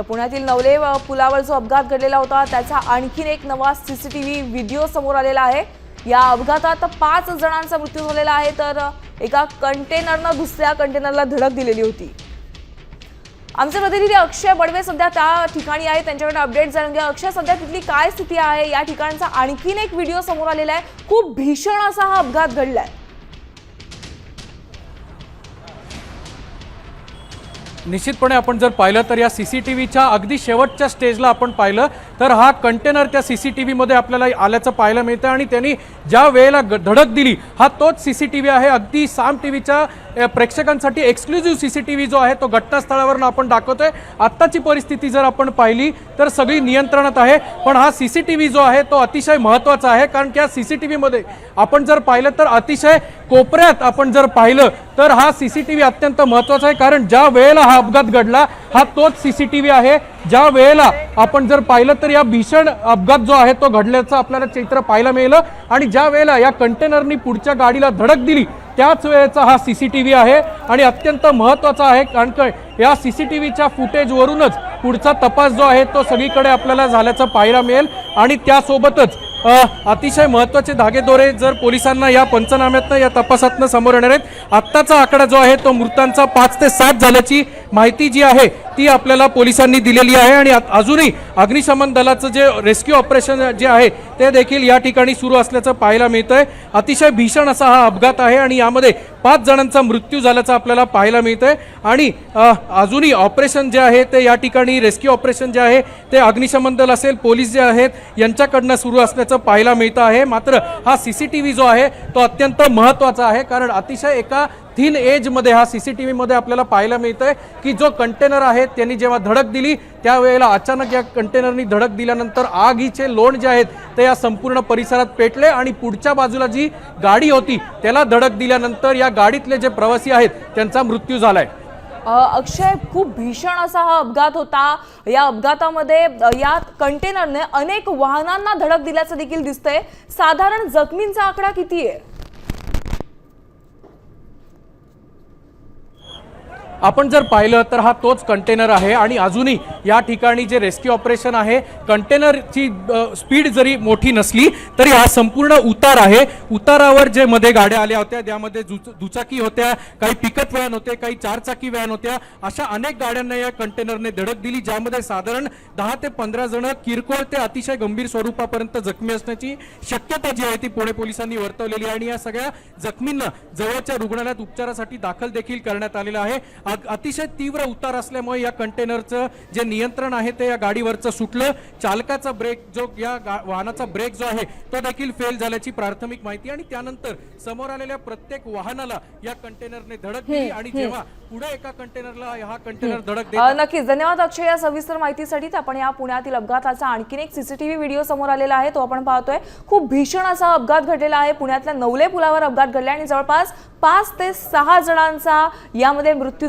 तर पुण्यातील नवले पुलावर जो अपघात घडलेला होता त्याचा आणखीन एक नवा सीसीटीव्ही व्हिडिओ समोर आलेला आहे. या अपघातात पाच जणांचा मृत्यू झालेला आहे तर एका कंटेनरनं दुसऱ्या कंटेनरला धडक दिलेली होती. आमचे प्रतिनिधी अक्षय बडवे सध्या त्या ठिकाणी आहे त्यांच्याकडे अपडेट जाणून घ्या. अक्षय सध्या तिथली काय स्थिती आहे? या ठिकाणचा आणखीन एक व्हिडिओ समोर आलेला आहे. खूप भीषण असा हा अपघात घडलाय. निश्चितपणे आपण जर पाहिलं तर या सी सी टी व्हीच्या अगदी शेवटच्या स्टेजला आपण पाहिलं तर हा कंटेनर त्या सी सी टी व्हीमध्ये आपल्याला आल्याचं पाहायला मिळतं आणि त्यांनी ज्या वेळेला ग- धडक दिली हा तोच सी सी टी व्ही आहे. अगदी साम टी व्हीच्या प्रेक्षकांसाठी exclusive C C T V जो आहे तो घटनास्थळावरून आपण दाखवतोय. आत्ताची परिस्थिती जर आपण पाहिली तर सगळी नियंत्रणात आहे. पण हा सी सी टी व्ही जो आहे तो अतिशय महत्त्वाचा आहे कारण की या सी सी टी व्हीमध्ये आपण जर पाहिलं तर अतिशय कोपऱ्यात आपण जर पाहिलं तर हा सी सी टी व्ही अत्यंत महत्त्वाचा आहे कारण ज्या वेळेला हा अपघात घडला हा तोच सी सी टी व्ही आहे. ज्या वेळेला आपण जर पाहिलं तर या भीषण अपघात जो आहे तो घडल्याचं आपल्याला चित्र पाहायला मिळालं. आणि ज्या वेळेला या कंटेनरनी पुढच्या गाडीला धडक दिली त्याच वेळेचा हा सी सी टी व्ही आहे. आणि अत्यंत महत्त्वाचा आहे कारण या सी सी टी व्हीच्या फुटेजवरूनच पुढचा तपास जो आहे तो सगळीकडे आपल्याला झाल्याचं पाहायला मिळेल. आणि त्यासोबतच अतिशय महत्त्वाचे धागेदोरे जर पोलिसांना या पंचनाम्यातनं या तपासातनं समोर येणार आहेत आत्ताचा आकडा जो आहे तो मृतांचा पाच ते सात झाल्याची माहिती जी आहे ती आपल्याला पोलिसांनी दिलेली आहे आणि अजूनही अग्निशमन दलाचं जे रेस्क्यू ऑपरेशन जे आहे ते देखील या ठिकाणी सुरू असल्याचं पाहायला मिळतंय. अतिशय भीषण असा हा अपघात आहे आणि यामध्ये पाच जणांचा मृत्यू झाल्याचं आपल्याला पाहायला मिळतंय. आणि अजूनही ऑपरेशन जे आहे ते या ठिकाणी रेस्क्यू ऑपरेशन जे आहे ते अग्निशमन दल असेल पोलीस जे आहेत यांच्याकडनं सुरू असल्याचं पाहायला मिळतं आहे. मात्र हा सी सी टी व्ही जो आहे तो अत्यंत महत्त्वाचा आहे कारण अतिशय एका थिन एजमध्ये हा सी सी टी व्हीमध्ये आपल्याला पाहायला मिळतंय की जो कंटेनर आहे त्यांनी जेव्हा धडक दिली त्यावेळेला अचानक या कंटेनरनी धडक दिल्यानंतर आगीचे लोण जे आहेत ते या संपूर्ण परिसरात पेटले आणि पुढच्या बाजूला जी गाडी होती त्याला धडक दिल्यानंतर या गाडीतले जे प्रवासी आहेत त्यांचा मृत्यू झालाय. अक्षय खूप भीषण असा हा अपघात होता. या अपघातामध्ये या कंटेनरने अनेक वाहनांना धडक दिल्याचं देखील दिसतंय. साधारण जखमींचा आकडा किती आहे? आपण जर पाहिलं तर हा तोच कंटेनर आहे आणि अजूनही या ठिकाणी जे रेस्क्यू ऑपरेशन आहे कंटेनरची स्पीड जरी मोठी नसली तरी हा संपूर्ण उतार आहे. उतारावर जे मध्ये गाड्या आल्या होत्या त्यामध्ये दुचाकी होत्या काही पिकअप व्हॅन होते काही चारचाकी व्हॅन होत्या अशा अनेक गाड्यांना या कंटेनरने धडक दिली ज्यामध्ये साधारण दहा ते पंधरा जण किरकोळ ते अतिशय गंभीर स्वरूपापर्यंत जखमी असण्याची शक्यता जी आहे ती पुणे पोलिसांनी वर्तवलेली आहे. आणि या सगळ्या जखमींना जवळच्या रुग्णालयात उपचारासाठी दाखल देखील करण्यात आलेलं आहे. अतिशय तीव्र उतार असल्यामुळे या कंटेनरचं जे नियंत्रण आहे ते या गाडीवरचं सुटलं. चालकाचा ब्रेक जो या वाहनाचा ब्रेक जो आहे तो देखील फेल झाल्याची प्राथमिक माहिती आणि त्यानंतर समोर आलेल्या प्रत्येक वाहनाला या कंटेनरने धडक दिली आणि जेव्हा पुढे एका कंटेनरला हा कंटेनर धडक नक्कीच. धन्यवाद अक्षय या सविस्तर माहितीसाठी. आपण या पुण्यातील अपघाताचा आणखीन एक सीसीटीव्ही व्हिडिओ समोर आलेला आहे. तो आपण पाहतोय. खूप भीषण असा अपघात घडलेला आहे. पुण्यातल्या नवले पुलावर अपघात घडला आणि जवळपास पाच ते सहा जणांचा यामध्ये मृत्यू